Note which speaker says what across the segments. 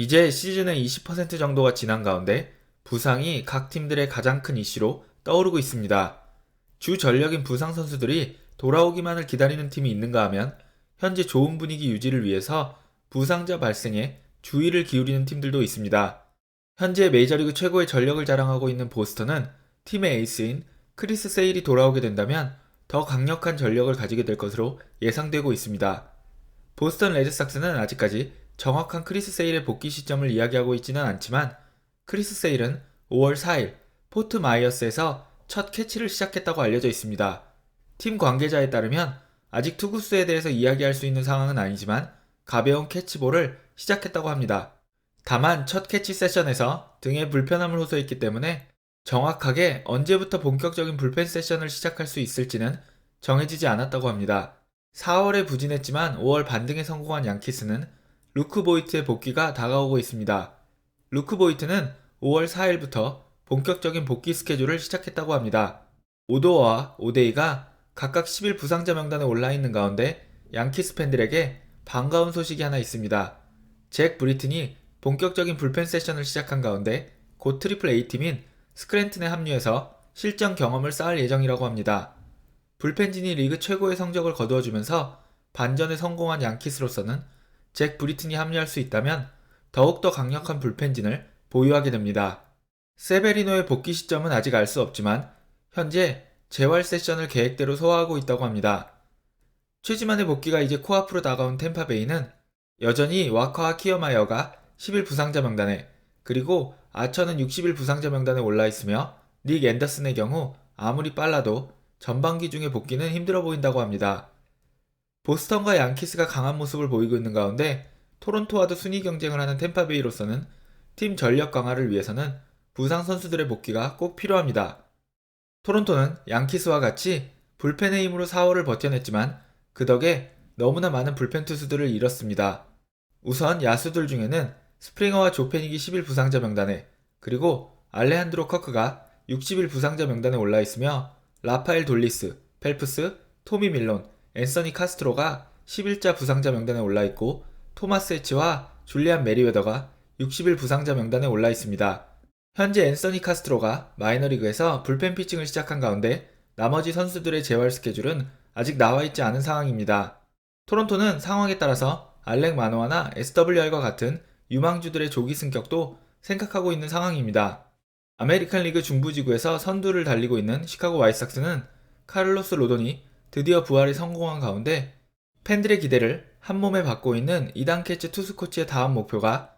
Speaker 1: 이제 시즌의 20% 정도가 지난 가운데 부상이 각 팀들의 가장 큰 이슈로 떠오르고 있습니다. 주 전력인 부상 선수들이 돌아오기만을 기다리는 팀이 있는가 하면 현재 좋은 분위기 유지를 위해서 부상자 발생에 주의를 기울이는 팀들도 있습니다. 현재 메이저리그 최고의 전력을 자랑하고 있는 보스턴은 팀의 에이스인 크리스 세일이 돌아오게 된다면 더 강력한 전력을 가지게 될 것으로 예상되고 있습니다. 보스턴 레드삭스는 아직까지 정확한 크리스 세일의 복귀 시점을 이야기하고 있지는 않지만 크리스 세일은 5월 4일 포트 마이어스에서 첫 캐치를 시작했다고 알려져 있습니다. 팀 관계자에 따르면 아직 투구수에 대해서 이야기할 수 있는 상황은 아니지만 가벼운 캐치볼을 시작했다고 합니다. 다만 첫 캐치 세션에서 등에 불편함을 호소했기 때문에 정확하게 언제부터 본격적인 불펜 세션을 시작할 수 있을지는 정해지지 않았다고 합니다. 4월에 부진했지만 5월 반등에 성공한 양키스는 루크 보이트의 복귀가 다가오고 있습니다. 루크 보이트는 5월 4일부터 본격적인 복귀 스케줄을 시작했다고 합니다. 오도어와 오데이가 각각 10일 부상자 명단에 올라 있는 가운데 양키스 팬들에게 반가운 소식이 하나 있습니다. 잭 브리튼이 본격적인 불펜 세션을 시작한 가운데 곧 트리플 A팀인 스크랜튼에 합류해서 실전 경험을 쌓을 예정이라고 합니다. 불펜진이 리그 최고의 성적을 거두어주면서 반전에 성공한 양키스로서는 잭 브리튼이 합류할 수 있다면 더욱더 강력한 불펜진을 보유하게 됩니다. 세베리노의 복귀 시점은 아직 알 수 없지만 현재 재활 세션을 계획대로 소화하고 있다고 합니다. 최지만의 복귀가 이제 코앞으로 다가온 템파베이는 여전히 와카와 키어마이어가 10일 부상자 명단에 그리고 아처는 60일 부상자 명단에 올라 있으며 닉 앤더슨의 경우 아무리 빨라도 전반기 중에 복귀는 힘들어 보인다고 합니다. 보스턴과 양키스가 강한 모습을 보이고 있는 가운데 토론토와도 순위 경쟁을 하는 템파베이로서는 팀 전력 강화를 위해서는 부상 선수들의 복귀가 꼭 필요합니다. 토론토는 양키스와 같이 불펜의 힘으로 4월을 버텨냈지만 그 덕에 너무나 많은 불펜 투수들을 잃었습니다. 우선 야수들 중에는 스프링어와 조페닉이 10일 부상자 명단에 그리고 알레한드로 커크가 60일 부상자 명단에 올라 있으며 라파엘 돌리스, 펠프스, 토미 밀론, 앤서니 카스트로가 10일자 부상자 명단에 올라 있고 토마스 에치와 줄리안 메리웨더가 60일 부상자 명단에 올라 있습니다. 현재 앤서니 카스트로가 마이너리그에서 불펜 피칭을 시작한 가운데 나머지 선수들의 재활 스케줄은 아직 나와 있지 않은 상황입니다. 토론토는 상황에 따라서 알렉 마노아나 SWR과 같은 유망주들의 조기 승격도 생각하고 있는 상황입니다. 아메리칸 리그 중부지구에서 선두를 달리고 있는 시카고 와이삭스는 카를로스 로돈이 드디어 부활에 성공한 가운데 팬들의 기대를 한 몸에 받고 있는 이단 캐치 투수 코치의 다음 목표가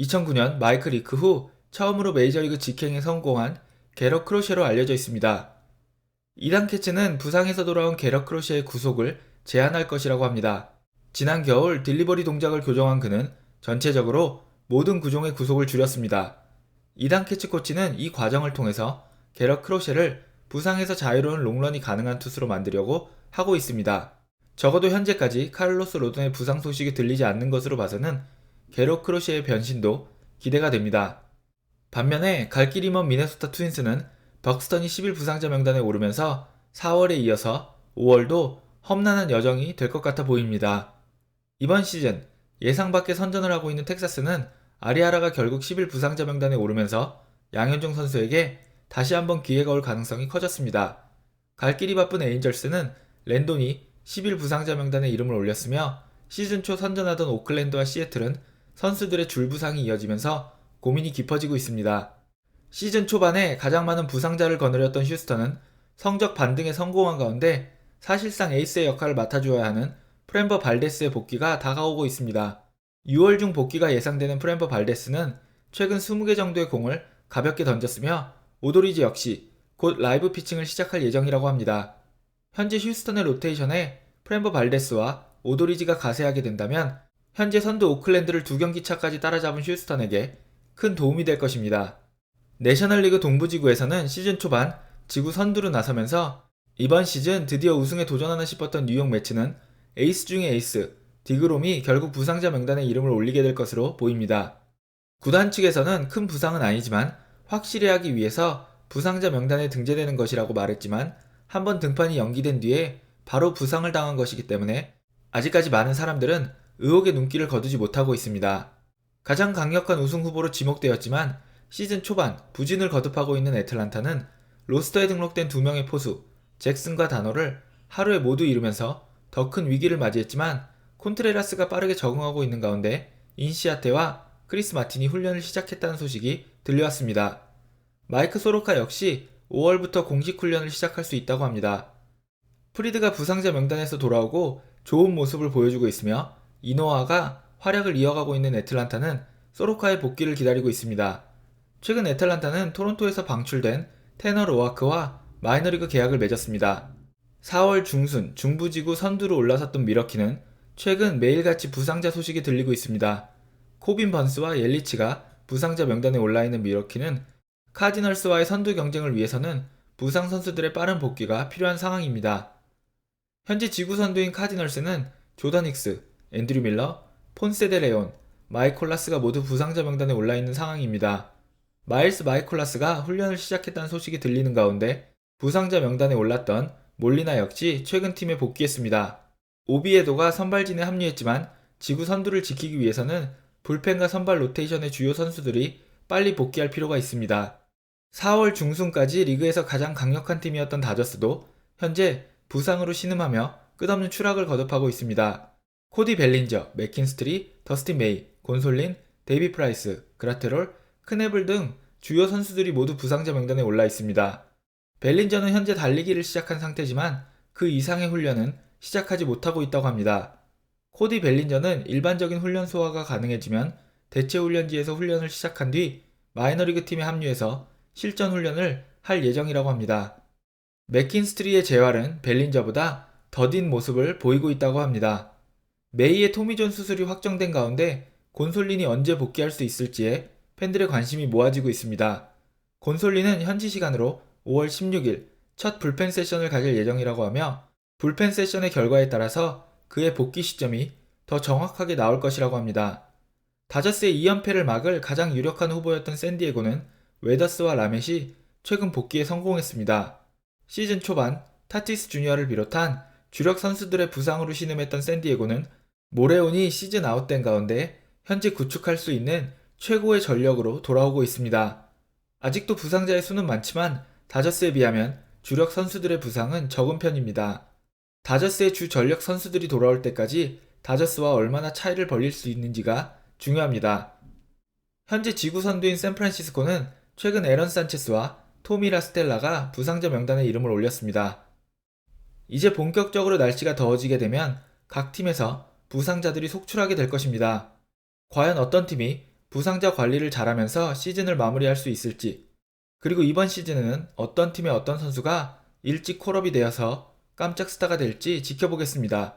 Speaker 1: 2009년 마이클 리크 후 처음으로 메이저리그 직행에 성공한 게러 크로셰로 알려져 있습니다. 이단 캐치는 부상에서 돌아온 게러 크로셰의 구속을 제한할 것이라고 합니다. 지난 겨울 딜리버리 동작을 교정한 그는 전체적으로 모든 구종의 구속을 줄였습니다. 이단 캐치 코치는 이 과정을 통해서 게러 크로셰를 부상에서 자유로운 롱런이 가능한 투수로 만들려고 하고 있습니다. 적어도 현재까지 카를로스 로든의 부상 소식이 들리지 않는 것으로 봐서는 게로 크로시의 변신도 기대가 됩니다. 반면에 갈 길이 먼 미네소타 트윈스는 벅스턴이 10일 부상자 명단에 오르면서 4월에 이어서 5월도 험난한 여정이 될 것 같아 보입니다. 이번 시즌 예상 밖의 선전을 하고 있는 텍사스는 아리아라가 결국 10일 부상자 명단에 오르면서 양현종 선수에게 다시 한번 기회가 올 가능성이 커졌습니다. 갈 길이 바쁜 에인절스는 랜돈이 10일 부상자 명단에 이름을 올렸으며 시즌 초 선전하던 오클랜드와 시애틀은 선수들의 줄부상이 이어지면서 고민이 깊어지고 있습니다. 시즌 초반에 가장 많은 부상자를 거느렸던 휴스턴은 성적 반등에 성공한 가운데 사실상 에이스의 역할을 맡아주어야 하는 프렘버 발데스의 복귀가 다가오고 있습니다. 6월 중 복귀가 예상되는 프렘버 발데스는 최근 20개 정도의 공을 가볍게 던졌으며 오도리즈 역시 곧 라이브 피칭을 시작할 예정이라고 합니다. 현재 휴스턴의 로테이션에 프렘버 발데스와 오도리지가 가세하게 된다면 현재 선두 오클랜드를 두 경기 차까지 따라잡은 휴스턴에게 큰 도움이 될 것입니다. 내셔널리그 동부지구에서는 시즌 초반 지구 선두로 나서면서 이번 시즌 드디어 우승에 도전하나 싶었던 뉴욕 매치는 에이스 중의 에이스 디그롬이 결국 부상자 명단에 이름을 올리게 될 것으로 보입니다. 구단 측에서는 큰 부상은 아니지만 확실히 하기 위해서 부상자 명단에 등재되는 것이라고 말했지만 한번 등판이 연기된 뒤에 바로 부상을 당한 것이기 때문에 아직까지 많은 사람들은 의혹의 눈길을 거두지 못하고 있습니다. 가장 강력한 우승 후보로 지목되었지만 시즌 초반 부진을 거듭하고 있는 애틀란타는 로스터에 등록된 두 명의 포수 잭슨과 다너를 하루에 모두 잃으면서 더 큰 위기를 맞이했지만 콘트레라스가 빠르게 적응하고 있는 가운데 인시아테와 크리스 마틴이 훈련을 시작했다는 소식이 들려왔습니다. 마이크 소로카 역시 5월부터 공식 훈련을 시작할 수 있다고 합니다. 프리드가 부상자 명단에서 돌아오고 좋은 모습을 보여주고 있으며 이노아가 활약을 이어가고 있는 애틀란타는 소로카의 복귀를 기다리고 있습니다. 최근 애틀란타는 토론토에서 방출된 테너 로아크와 마이너리그 계약을 맺었습니다. 4월 중순 중부지구 선두로 올라섰던 미러키는 최근 매일같이 부상자 소식이 들리고 있습니다. 코빈 번스와 옐리치가 부상자 명단에 올라 있는 미러키는 카디널스와의 선두 경쟁을 위해서는 부상 선수들의 빠른 복귀가 필요한 상황입니다. 현재 지구 선두인 카디널스는 조던 힉스, 앤드류 밀러, 폰세 데 레온, 마이콜라스가 모두 부상자 명단에 올라 있는 상황입니다. 마일스 마이콜라스가 훈련을 시작했다는 소식이 들리는 가운데 부상자 명단에 올랐던 몰리나 역시 최근 팀에 복귀했습니다. 오비에도가 선발진에 합류했지만 지구 선두를 지키기 위해서는 불펜과 선발 로테이션의 주요 선수들이 빨리 복귀할 필요가 있습니다. 4월 중순까지 리그에서 가장 강력한 팀이었던 다저스도 현재 부상으로 신음하며 끝없는 추락을 거듭하고 있습니다. 코디 벨린저, 맥킨스트리, 더스틴 메이, 곤솔린, 데이비 프라이스, 그라테롤, 크네블 등 주요 선수들이 모두 부상자 명단에 올라 있습니다. 벨린저는 현재 달리기를 시작한 상태지만 그 이상의 훈련은 시작하지 못하고 있다고 합니다. 코디 벨린저는 일반적인 훈련 소화가 가능해지면 대체 훈련지에서 훈련을 시작한 뒤 마이너리그 팀에 합류해서 실전 훈련을 할 예정이라고 합니다. 맥킨스트리의 재활은 벨린저보다 더딘 모습을 보이고 있다고 합니다. 메이의 토미존 수술이 확정된 가운데 곤솔린이 언제 복귀할 수 있을지에 팬들의 관심이 모아지고 있습니다. 곤솔린은 현지 시간으로 5월 16일 첫 불펜 세션을 가질 예정이라고 하며 불펜 세션의 결과에 따라서 그의 복귀 시점이 더 정확하게 나올 것이라고 합니다. 다저스의 2연패를 막을 가장 유력한 후보였던 샌디에고는 웨더스와 라멧이 최근 복귀에 성공했습니다. 시즌 초반 타티스 주니어를 비롯한 주력 선수들의 부상으로 신음했던 샌디에고는 모레온이 시즌 아웃된 가운데 현재 구축할 수 있는 최고의 전력으로 돌아오고 있습니다. 아직도 부상자의 수는 많지만 다저스에 비하면 주력 선수들의 부상은 적은 편입니다. 다저스의 주 전력 선수들이 돌아올 때까지 다저스와 얼마나 차이를 벌릴 수 있는지가 중요합니다. 현재 지구 선두인 샌프란시스코는 최근 에런 산체스와 토미 라스텔라가 부상자 명단에 이름을 올렸습니다. 이제 본격적으로 날씨가 더워지게 되면 각 팀에서 부상자들이 속출하게 될 것입니다. 과연 어떤 팀이 부상자 관리를 잘하면서 시즌을 마무리할 수 있을지, 그리고 이번 시즌에는 어떤 팀의 어떤 선수가 일찍 콜업이 되어서 깜짝 스타가 될지 지켜보겠습니다.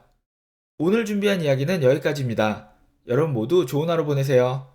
Speaker 1: 오늘 준비한 이야기는 여기까지입니다. 여러분 모두 좋은 하루 보내세요.